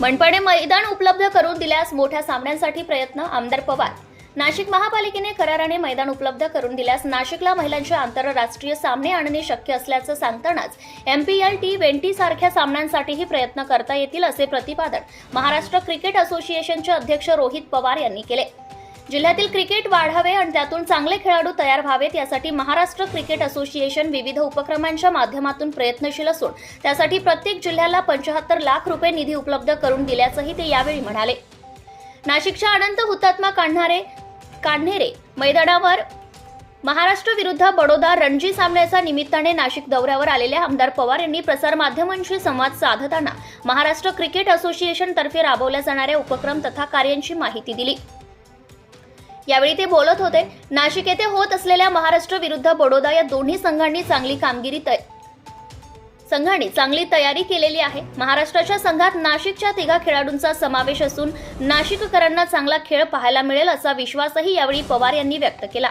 मनपाने मैदान उपलब्ध करून दिल्यास मोठ्या सामन्यांसाठी प्रयत्न आमदार पवार. नाशिक महापालिकेने कराराने मैदान उपलब्ध करून दिल्यास नाशिकला महिलांचे आंतरराष्ट्रीय सामने आणणे शक्य असल्याचं सांगतानाच एमपीएल टी ट्वेंटी सारख्या सामन्यांसाठीही प्रयत्न करता येतील असे प्रतिपादन महाराष्ट्र क्रिकेट असोसिएशनचे अध्यक्ष रोहित पवार यांनी केले. जिल्ह्यातील क्रिकेट वाढावे आणि त्यातून चांगले खेळाडू तयार व्हावेत यासाठी महाराष्ट्र क्रिकेट असोसिएशन विविध उपक्रमांच्या माध्यमातून प्रयत्नशील असून त्यासाठी प्रत्येक जिल्ह्याला पंचाहत्तर लाख रुपये निधी उपलब्ध करून दिल्याचंही ते यावेळी म्हणाले. नाशिकच्या अनंत हुतात्मा काढणारे काढणेरे मैदानावर महाराष्ट्र विरुद्ध बडोदा रणजी सामन्याच्या निमित्ताने नाशिक दौऱ्यावर आलेल्या आमदार पवार यांनी प्रसारमाध्यमांशी संवाद साधताना महाराष्ट्र क्रिकेट असोसिएशन तर्फे राबवल्या जाणाऱ्या उपक्रम तथा कार्यांची माहिती दिली. यावेळी ते बोलत होते नाशिक येथे होत असलेल्या महाराष्ट्र विरुद्ध बडोदा या दोन्ही संघांनी चांगली कामगिरी तय संघाने चांगली तयारी केलेली आहे. महाराष्ट्राच्या संघात नाशिकच्या तिघा खेळाडूंचा समावेश असून नाशिककरांना चांगला खेळ पाहायला मिळेल असा विश्वासही यावेळी पवार यांनी व्यक्त केला.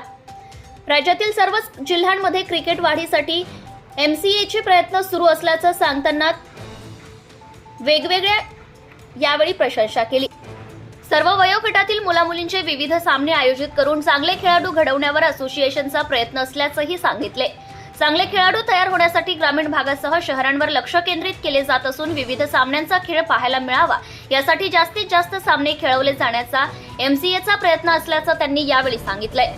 राज्यातील सर्वच जिल्ह्यांमध्ये क्रिकेट वाढीसाठी एचे प्रयत्न सुरू असल्याचं सांगताना वेगवेगळ्या यावेळी प्रशंसा केली. सर्व वयोगटातील मुलामुलींचे विविध सामने आयोजित करून चांगले खेळाडू घडवण्यावर असोसिएशनचा प्रयत्न असल्याचंही सांगितले. चांगले खेळाडू तयार होण्यासाठी ग्रामीण भागासह शहरांवर लक्ष केंद्रित केले जात असून विविध सामन्यांचा खेळ पाहायला मिळावा यासाठी जास्तीत जास्त सामने खेळवले जाण्याचा एमसीएचा प्रयत्न असल्याचं त्यांनी यावेळी सांगितलंय.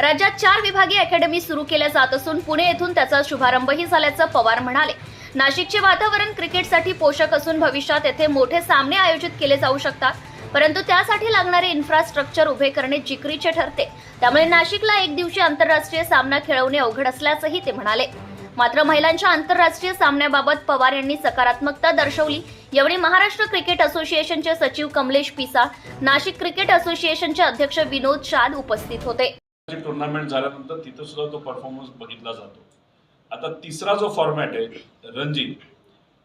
राज्यात चार विभागीय अकॅडमी सुरू केल्या जात असून पुणे येथून त्याचा शुभारंभही झाल्याचं पवार म्हणाले. नाशिकचे वातावरण क्रिकेटसाठी पोषक असून भविष्यात येथे मोठे सामने आयोजित केले जाऊ शकतात. परंतु त्यासाठी लागणारे इन्फ्रास्ट्रक्चर उभे करणे जिकरीचे ठरते. त्यामुळे नाशिकला एक दिवशी आंतरराष्ट्रीय सामना खेळवणे अवघड असल्याचंही ते म्हणाले. मात्र महिलांच्या आंतरराष्ट्रीय सामन्याबाबत पवार यांनी सकारात्मकता दर्शवली. यावेळी महाराष्ट्र क्रिकेट असोसिएशनचे सचिव कमलेश पिसा नाशिक क्रिकेट असोसिएशनचे अध्यक्ष विनोद शाद उपस्थित होते. टुर्नामेंट झाल्यानंतर तिथं सुद्धा तो परफॉर्मन्स बघितला जातो. आता तिसरा जो फॉर्मॅट आहे रणजी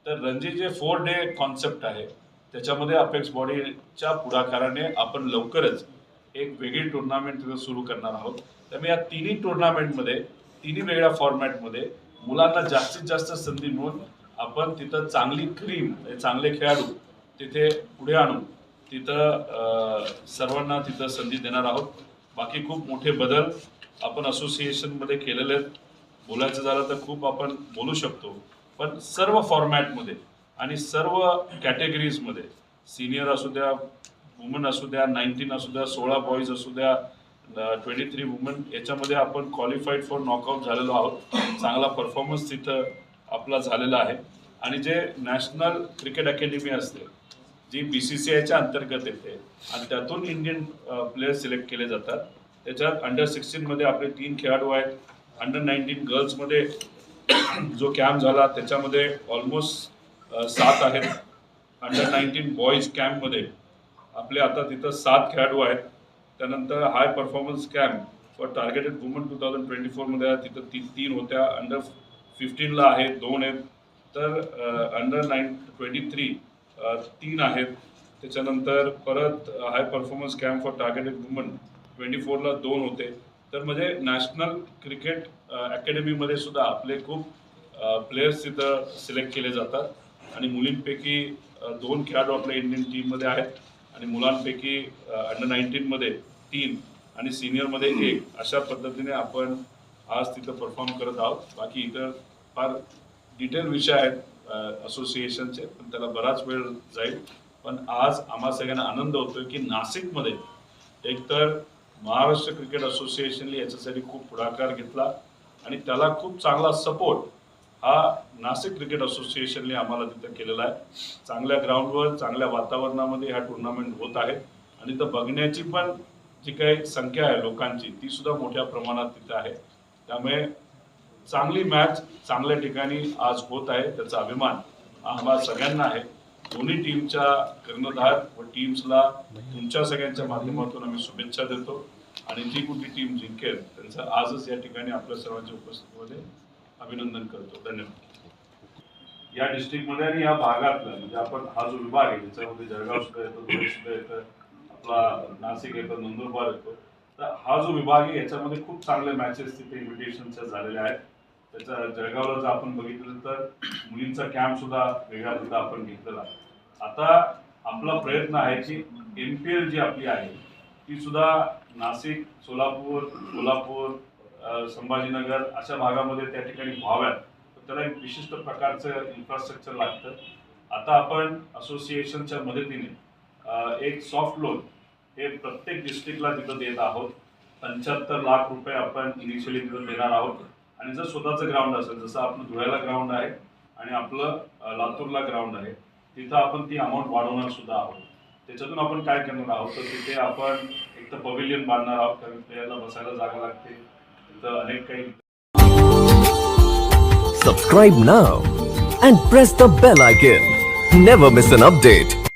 तर रणजी जे फोर डे कॉन्सेप्ट आहे त्याच्यामध्ये अपेक्स बॉडीच्या पुढाकाराने आपण लवकरच एक वेगळी टुर्नामेंट तिथं सुरू करणार आहोत. त्यामुळे या तिन्ही टुर्नामेंटमध्ये तिन्ही वेगळ्या फॉर्मॅटमध्ये मुलांना जास्तीत जास्त संधी मिळून आपण तिथं चांगली क्रीम म्हणजे चांगले खेळाडू तिथे पुढे आणून तिथं सर्वांना तिथं संधी देणार आहोत. बाकी खूप मोठे बदल आपण असोसिएशनमध्ये केलेले आहेत. बोलायचं झालं तर खूप आपण बोलू शकतो. पण सर्व फॉर्मॅटमध्ये आणि सर्व कॅटेगरीजमध्ये सिनियर असू द्या वुमन असू द्या नाईन्टीन असू द्या सोळा बॉईज असू द्या ट्वेंटी थ्री वुमन याच्यामध्ये आपण क्वालिफाईड फॉर नॉकआउट झालेलो आहोत. चांगला परफॉर्मन्स तिथं आपला झालेला आहे. आणि जे नॅशनल क्रिकेट अकॅडमी असते जी बी सी सी आयच्या अंतर्गत येते आणि त्यातून इंडियन प्लेयर्स सिलेक्ट केले जातात. त्याच्यात अंडर सिक्स्टीनमध्ये आपले तीन खेळाडू आहेत. अंडर नाईन्टीन गर्ल्समध्ये जो कॅम्प झाला त्याच्यामध्ये ऑलमोस्ट सात आहेत. अंडर नाईन्टीन बॉईज कॅम्पमध्ये आपले आता तिथं सात खेळाडू आहेत. त्यानंतर high performance camp for targeted woman two thousand twenty फोरमध्ये तिथं तीन तीन होत्या. अंडर फिफ्टीनला आहेत दोन आहेत. तर अंडर नाईन ट्वेंटी थ्री तीन आहेत. त्याच्यानंतर परत high performance camp for targeted woman twenty फोरला दोन होते. तर म्हणजे नॅशनल क्रिकेट अकॅडमीमध्ये सुद्धा आपले खूप प्लेयर्स तिथं सिलेक्ट केले जातात. आणि मुलींपैकी दोन खेळाडू आपल्या इंडियन टीममध्ये आहेत. आणि मुलांपैकी अंडर नाईन्टीनमध्ये तीन आणि सिनियरमध्ये एक. अशा पद्धतीने आपण आज तिथं परफॉर्म करत आहोत. बाकी इतर फार डिटेल विषय आहेत असोसिएशनचे पण त्याला बराच वेळ जाईल. पण आज आम्हा सगळ्यांना आनंद होतोय की नाशिकमध्ये एकतर महाराष्ट्र क्रिकेट असोसिएशनने याच्यासाठी खूप पुढाकार घेतला आणि त्याला खूप चांगला सपोर्ट हा नाशिक क्रिकेट असोसिएशनने आम्हाला तिथं केलेला आहे. चांगल्या ग्राउंडवर चांगल्या वातावरणामध्ये ह्या टुर्नामेंट होत आहेत आणि तर बघण्याची पण जी काही संख्या आहे लोकांची ती सुद्धा मोठ्या प्रमाणात तिथं आहे. त्यामुळे चांगली मॅच चांगल्या ठिकाणी आज होत आहे त्याचा अभिमान आम्हाला सगळ्यांना आहे. दोन्ही टीमच्या कर्णधार व टीम्सला तुमच्या सगळ्यांच्या माध्यमातून आम्ही शुभेच्छा देतो. आणि जी कुठली टीम जिंकेल त्यांचं आजच या ठिकाणी आपल्या सर्वांच्या उपस्थितीमध्ये अभिनंदन करतो. धन्यवाद. या डिस्ट्रिक्टमध्ये आणि या भागातला म्हणजे आपण हा जो विभाग आहे ज्याच्यामध्ये जळगाव सुद्धा येतो धुळे सुद्धा येतं आपला नाशिक येतं नंदुरबार येतो तर हा जो विभाग आहे याच्यामध्ये खूप चांगले मॅचेस तिथे इन्व्हिटेशनच्या झालेल्या आहेत. त्याचा जळगावला जर आपण बघितलं तर मुलींचा कॅम्प सुद्धा वेगळा सुद्धा आपण घेतलेला आता आपला प्रयत्न आहे की एम पी एल जी आपली आहे ती सुद्धा नाशिक सोलापूर कोल्हापूर संभाजीनगर अशा भागामध्ये त्या ठिकाणी व्हाव्यात. तर त्याला एक विशिष्ट प्रकारचं इन्फ्रास्ट्रक्चर लागतं. आता आपण असोसिएशनच्या मदतीने एक सॉफ्ट लोन हे प्रत्येक डिस्ट्रिक्टला तिथं देत आहोत. पंच्याहत्तर लाख रुपये आपण इनिशियली तिथं देणार आहोत. आणि जर स्वतःचं ग्राउंड असेल जसं आपलं धुळ्याला ग्राउंड आहे आणि आपलं लातूरला ग्राउंड आहे तिथं आपण ती अमाऊंट वाढवणार सुद्धा आहोत. त्याच्यातून आपण काय करणार आहोत? तर तिथे आपण एक तर पवेलियन बांधणार आहोत कारण प्लेयरला बसायला जागा लागते. तिथं अनेक काही subscribe now and press the bell icon never miss an update